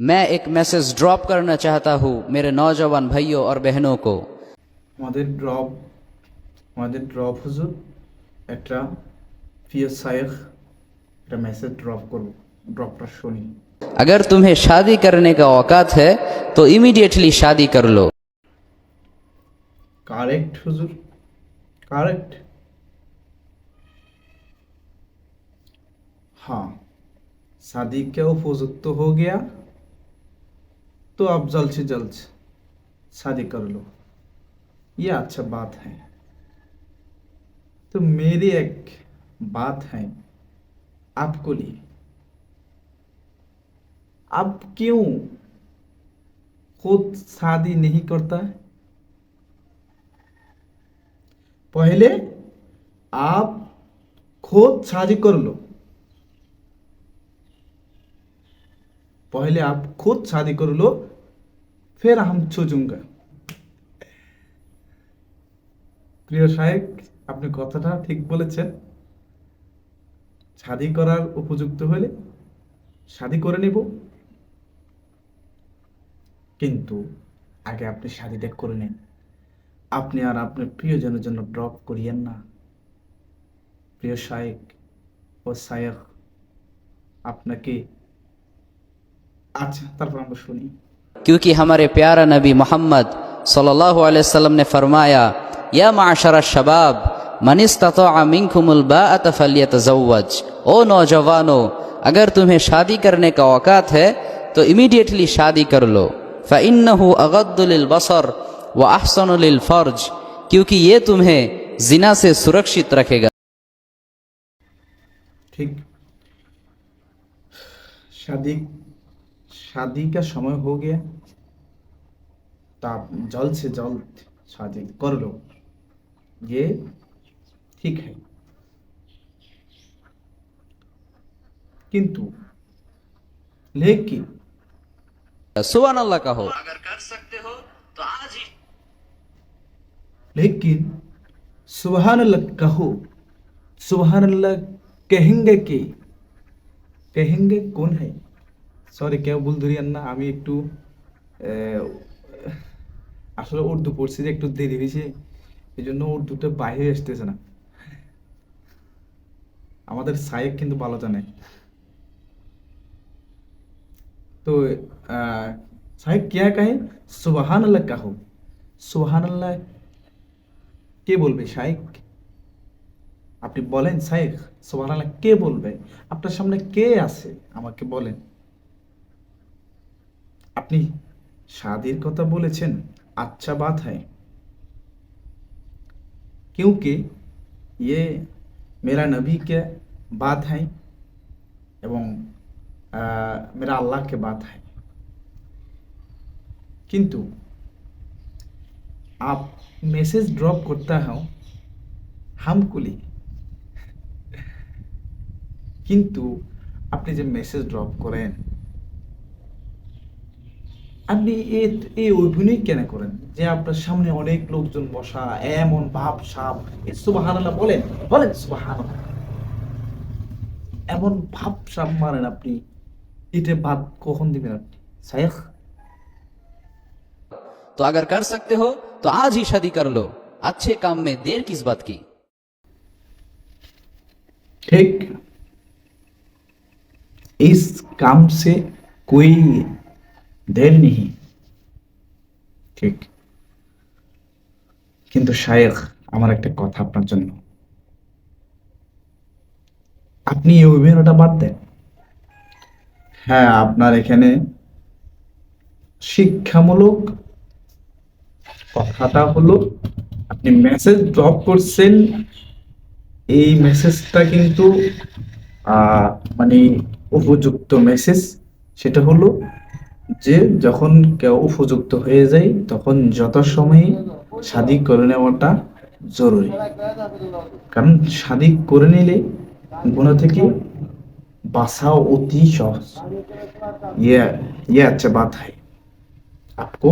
मैं एक message drop करना चाहता हूँ मेरे नौजवान भाइयों और बहनों को আমাদের ড্রপ আমাদের ড্রপ হুজুর একটা প্রিয় শায়েখ একটা মেসেজ ড্রপ করব ড্রপটা শুনি अगर तुम्हें शादी करने का औकात है तो इमीडिएटली शादी कर लो करेक्ट हुजूर करेक्ट हाँ शादी का उपयुक्त हो गया तो अब जल्द से जल्द शादी कर लो। ये अच्छा बात है। तो मेरी एक बात है आपको लिए। आप क्यों खुद शादी नहीं करता? है पहले आप खुद शादी कर लो। पहले आप खुद शादी कर लो। ফের হাম ছুজুঙ্গা প্রিয় সাহেব আপনি কথাটা ঠিক বলেছেন। শাদি করার উপযুক্ত হলে শাদি করে নেব। কিন্তু আগে আপনি শাদিটা করে নেন। আপনি আর আপনার প্রিয়জনের জন্য ড্রপ করিয়েন না। প্রিয় শায়েক ও সায়েক আপনাকে আচ্ছা তারপর আমরা শুনি। क्योंकि हमारे प्यारा नबी मोहम्मद सल्लल्लाहु अलैहि वसल्लम ने फरमाया, या माशर शबाब फलियतजव्वज ओ नौजवानों, अगर तुम्हें शादी करने का औकात है तो इमीडिएटली शादी कर लो। फ़इन्नहु अगद्दुल बसर व अहसनुल फ़र्ज़, क्योंकि ये तुम्हें जिना से सुरक्षित रखेगा। ठीक। शादी शादी का समय हो गया तो आप जल्द से जल्द शादी कर लो। ये ठीक है। किंतु लेकिन सुबह अल्लाह का हो अगर कर सकते हो तो आज ही। लेकिन सुबह अल्लाह कहो सुबह अल्लाह कहेंगे कि कहेंगे कौन है? সরি কেউ ভুল ধরিয়েন না আমি একটু আহ, আসলে উর্দু পড়ছি যে একটু দেরি হয়েছে এই জন্য উর্দুটা বাইরে আসতেছে না আমাদের সাহেব কিন্তু ভালো জানে তো আহ, সাহেব क्या कहे सुबहान अल्लाह कहो सुबहान अल्लाह কে বলবে শাইখ আপনি বলেন শাইখ সুবহানাল্লাহ কে বলবে আপনার সামনে কে আছে আমাকে বলেন আপনি शादी কথা বলেছেন अच्छा बात है क्योंकि ये मेरा नबी के बात है এবং আহ, मेरा अल्लाह के बात है কিন্তু आप मैसेज ड्रॉप करता हो हमको लिए কিন্তু আপনি যে মেসেজ ড্রপ করেন আপনি এই এই অভিনয় কেন করেন যে আপনার সামনে অনেক লোকজন বসা এমন ভাব সাপ সুবাহানাল্লাহ বলেন বলেন সুবাহানাল্লাহ এমন ভাব সাপ মারেন আপনি এটা বাদ কখন দিবেন আপনি শায়েখ तो अगर कर सकते हो तो आज ही शादी कर लो अच्छे काम में देर किस बात की ठीक इस काम से कोई দেন নিহি ঠিক। কিন্তু শায়েখ, আমার একটা কথা আপনার জন্য। আপনি এই অভিনয়টা বাদ দেন। হ্যাঁ আপনার এখানে শিক্ষামূলক কথাটা হলো, আপনি মেসেজ ড্রপ করছেন। এই মেসেজটা কিন্তু মানে উপযুক্ত মেসেজ সেটা হলো যে যখন কেউ উপযুক্ত হয়ে যায়, তখন যথাসময়ে শাদি করে নেওয়াটা জরুরি। কারণ শাদি করে নিলে গুণা থেকে বাসা অতি সহজ। ইয়ে ইয়ে আচ্ছা বাত হয় আপকো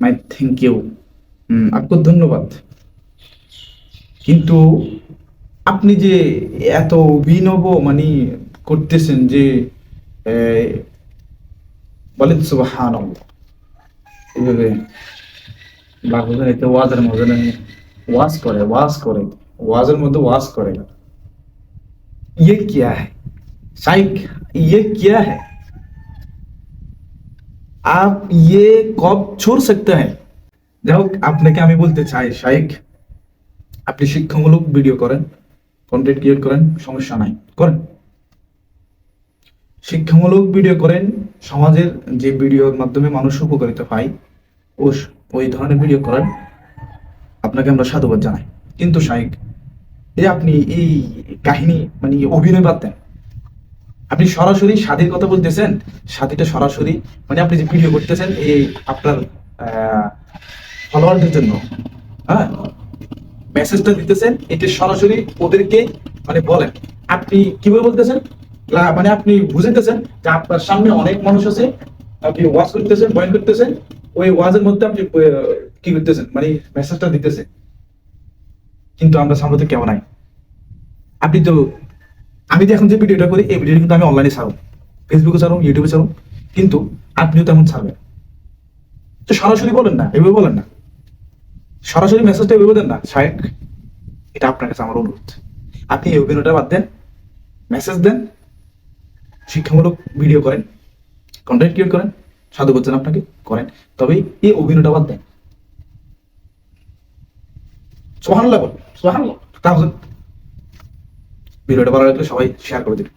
মাই থ্যাংক ইউ। আপকো ধন্যবাদ। কিন্তু আপনি যে এত অভিনব মানে করতেছেন যে বলেন সুবাহান এইভাবে বাঘুদের এতে ওয়াজের মধ্যে ওয়াজ করে ওয়াজ করে। ওয়াজের মধ্যে ওয়াজ করে ইয়ে কিয়া হ্যাঁ শাইখ ইয়ে কিয়া হ্যাঁ আপ ইয়ে কব ছোড় সকতে হ্যাঁ যাই হোক, আপনাকে আমি বলতে চাই, শাইখ, আপনি শিক্ষামূলক ভিডিও করেন কন্টেন্ট ক্রিয়েট করেন, সমস্যা নাই, করেন। শিক্ষামূলক ভিডিও করেন, সমাজের যে ভিডিওর মাধ্যমে মানুষ উপকারিত পায়, ও ওই ধরনের ভিডিও করেন আপনাকে আমরা সাধুবাদ জানাই। কিন্তু শাইক এই আপনি এই কাহিনী মানে অভিনয় দেন। আপনি সরাসরি স্বাধীর কথা বলতেছেন স্বাধীটা সরাসরি মানে আপনি যে ভিডিও করতেছেন এই আপনার ফলোয়ারদের জন্য হ্যাঁ? মেসেজটা দিতেছেন, এটা সরাসরি ওদেরকে মানে বলেন। আপনি কীভাবে বলতেছেন? মানে আপনি বুঝাইতেছেন যে আপনার সামনে অনেক মানুষ আছে, আপনি ওয়াজ করতেছেন, বয়ান করতেছেন, ওই ওয়াজের মধ্যে আপনি কি করতেছেন মানে মেসেজটা দিতেছেন। কিন্তু আমরা সামনে কেমন নাই। আপনি তো, আমি এখন যে ভিডিওটা করি, এই ভিডিওটা কিন্তু আমি অনলাইনে ছাড়ব। ফেসবুকে ছাড়ব ইউটিউবে ছাড়ব, কিন্তু আপনিও তেমন ছাড়বেন। তো সরাসরি বলেন না, এভাবে বলেন না। সরাসরি মেসেজটা এভাবে দেন না, শায়েক, এটা আপনার কাছে আমার অনুরোধ। আপনি এই অভিনয়টা বাদ দেন মেসেজ দেন শিক্ষামূলক ভিডিও করেন কন্টেন্ট ক্রিয়েট করেন, সাধু বলছেন আপনাকে করেন। তবে এই অভিনয়টা বাদ দেন। সোহানুল্লাহ বল সোহানুল্লাহ ভিডিওটা ভালো লাগলে সবাই শেয়ার করে দিন